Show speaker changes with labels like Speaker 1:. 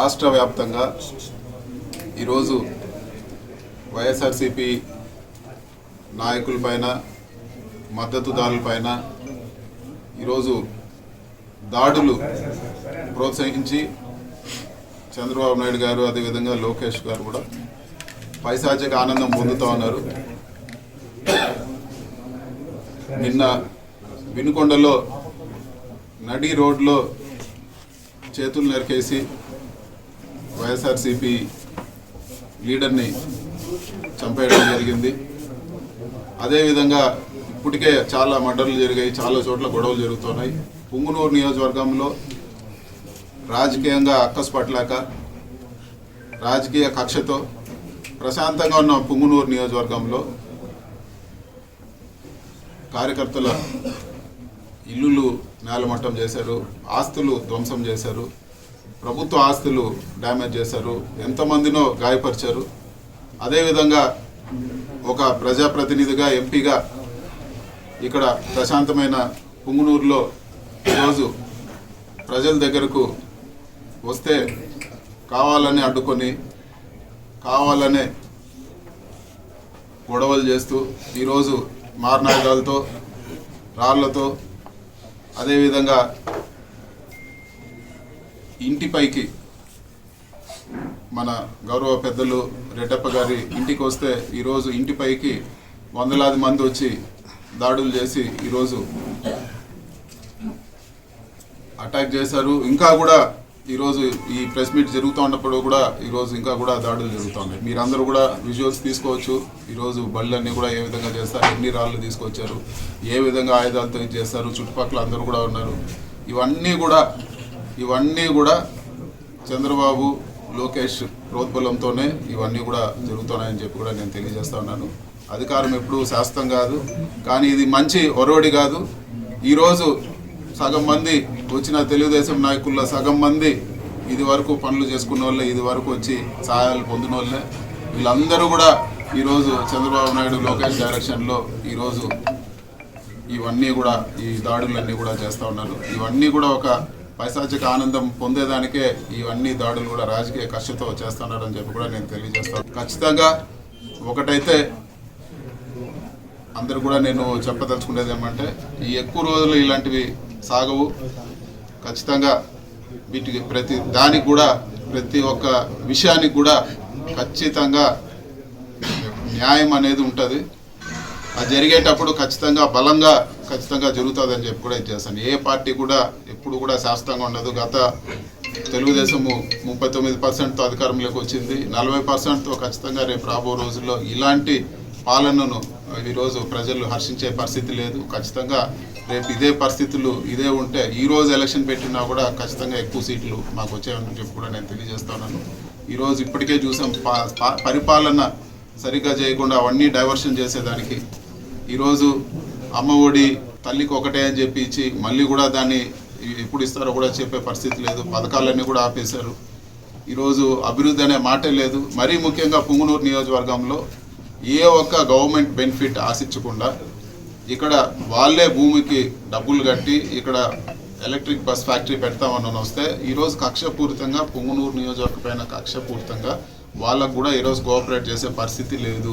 Speaker 1: రాష్ట్ర వ్యాప్తంగా ఈరోజు వైఎస్ఆర్సిపి నాయకులపైన మద్దతుదారులపైన ఈరోజు దాడులు ప్రోత్సహించి చంద్రబాబు నాయుడు గారు అదేవిధంగా లోకేష్ గారు కూడా పైశాచిక ఆనందం పొందుతూ ఉన్నారు. నిన్న వినుకొండలో నడి రోడ్లో చేతులు నరికేసి వైఎస్ఆర్సిపి లీడర్ని చంపేయడం జరిగింది. అదేవిధంగా ఇప్పటికే చాలా మర్డర్లు జరిగాయి చాలా చోట్ల గొడవలు జరుగుతున్నాయి. పుంగునూరు నియోజకవర్గంలో రాజకీయంగా అక్కసు రాజకీయ కక్షతో ప్రశాంతంగా ఉన్న పుంగునూరు నియోజకవర్గంలో కార్యకర్తల ఇల్లులు నేలమట్టం చేశారు ఆస్తులు ధ్వంసం చేశారు. ప్రభుత్వ ఆస్తులు డ్యామేజ్ చేశారు ఎంతమందినో గాయపరిచారు. అదేవిధంగా ఒక ప్రజాప్రతినిధిగా ఎంపీగా ఇక్కడ ప్రశాంతమైన పుంగునూరులో ఈరోజు ప్రజల దగ్గరకు వస్తే కావాలని అడ్డుకొని కావాలనే గొడవలు చేస్తూ ఈరోజు మారణాయుధాలతో రాళ్ళతో అదేవిధంగా ఇంటిపైకి మన గౌరవ పెద్దలు రెడ్డప్ప గారి ఇంటికి వస్తే ఈరోజు ఇంటిపైకి వందలాది మంది వచ్చి దాడులు చేసి ఈరోజు అటాక్ చేశారు. ఇంకా కూడా ఈరోజు ఈ ప్రెస్ మీట్ జరుగుతూ ఉన్నప్పుడు కూడా ఈరోజు ఇంకా కూడా దాడులు జరుగుతున్నాయి మీరందరూ కూడా విజువల్స్ తీసుకోవచ్చు. ఈరోజు బళ్ళన్నీ కూడా ఏ విధంగా చేస్తారు ఎన్ని రాళ్ళు తీసుకొచ్చారు ఏ విధంగా ఆయుధాలతో చేస్తారు చుట్టుపక్కల అందరూ కూడా ఉన్నారు. ఇవన్నీ కూడా ఇవన్నీ కూడా చంద్రబాబు లోకేష్ ప్రోద్బలంతోనే ఇవన్నీ కూడా జరుగుతున్నాయని చెప్పి కూడా నేను తెలియజేస్తా ఉన్నాను. అధికారం ఎప్పుడూ శాస్త్రం కాదు కానీ ఇది మంచి ఒరవడి కాదు. ఈరోజు సగం మంది వచ్చిన తెలుగుదేశం నాయకుల్లో సగం మంది ఇది వరకు పనులు చేసుకున్న వాళ్ళే ఇది వరకు వచ్చి సహాయాలు పొందిన వాళ్ళే. వీళ్ళందరూ కూడా ఈరోజు చంద్రబాబు నాయుడు లోకేష్ డైరెక్షన్లో ఈరోజు ఇవన్నీ కూడా ఈ దాడులన్నీ కూడా చేస్తూ ఉన్నారు. ఇవన్నీ కూడా ఒక పైశాచిక ఆనందం పొందేదానికే ఇవన్నీ దాడులు కూడా రాజకీయ కక్షతో చేస్తున్నారని చెప్పి కూడా నేను తెలియజేస్తాను. ఖచ్చితంగా ఒకటైతే అందరు కూడా నేను చెప్పదలుచుకునేది ఏమంటే ఈ ఎక్కువ రోజులు ఇలాంటివి సాగవు. ఖచ్చితంగా వీటికి ప్రతి దానికి కూడా ప్రతి ఒక్క విషయానికి కూడా ఖచ్చితంగా న్యాయం అనేది ఉంటుంది. అది జరిగేటప్పుడు ఖచ్చితంగా బలంగా ఖచ్చితంగా జరుగుతుందని చెప్పి కూడా ఇచ్చేస్తాను. ఏ పార్టీ కూడా ఎప్పుడు కూడా శాశ్వతంగా ఉండదు. గత తెలుగుదేశము ముప్పై తొమ్మిది పర్సెంట్తో అధికారంలోకి వచ్చింది. నలభై పర్సెంట్తో ఖచ్చితంగా రేపు రాబో రోజుల్లో ఇలాంటి పాలనను ఈరోజు ప్రజలు హర్షించే పరిస్థితి లేదు. ఖచ్చితంగా రేపు ఇదే పరిస్థితులు ఇదే ఉంటే ఈరోజు ఎలక్షన్ పెట్టినా కూడా ఖచ్చితంగా ఎక్కువ సీట్లు మాకు వచ్చాయని చెప్పి కూడా నేను తెలియజేస్తున్నాను ఈరోజు ఇప్పటికే చూసాం. పా- పా- పరిపాలన సరిగ్గా చేయకుండా అవన్నీ డైవర్షన్ చేసేదానికి ఈరోజు అమ్మ ఒడి తల్లికి ఒకటే అని చెప్పి ఇచ్చి మళ్ళీ కూడా దాన్ని ఎప్పుడు ఇస్తారో కూడా చెప్పే పరిస్థితి లేదు. పథకాలన్నీ కూడా ఆపేశారు. ఈరోజు అభివృద్ధి అనే మాటే లేదు. మరీ ముఖ్యంగా పుంగునూరు నియోజకవర్గంలో ఏ ఒక్క గవర్నమెంట్ బెనిఫిట్ ఆశించకుండా ఇక్కడ వాళ్ళే భూమికి డబ్బులు కట్టి ఇక్కడ ఎలక్ట్రిక్ బస్ ఫ్యాక్టరీ పెడతామని వస్తే ఈరోజు కక్షపూరితంగా పుంగునూరు నియోజకవర్గ పైన కక్షపూరితంగా వాళ్ళకు కూడా ఈరోజు కోఆపరేట్ చేసే పరిస్థితి లేదు.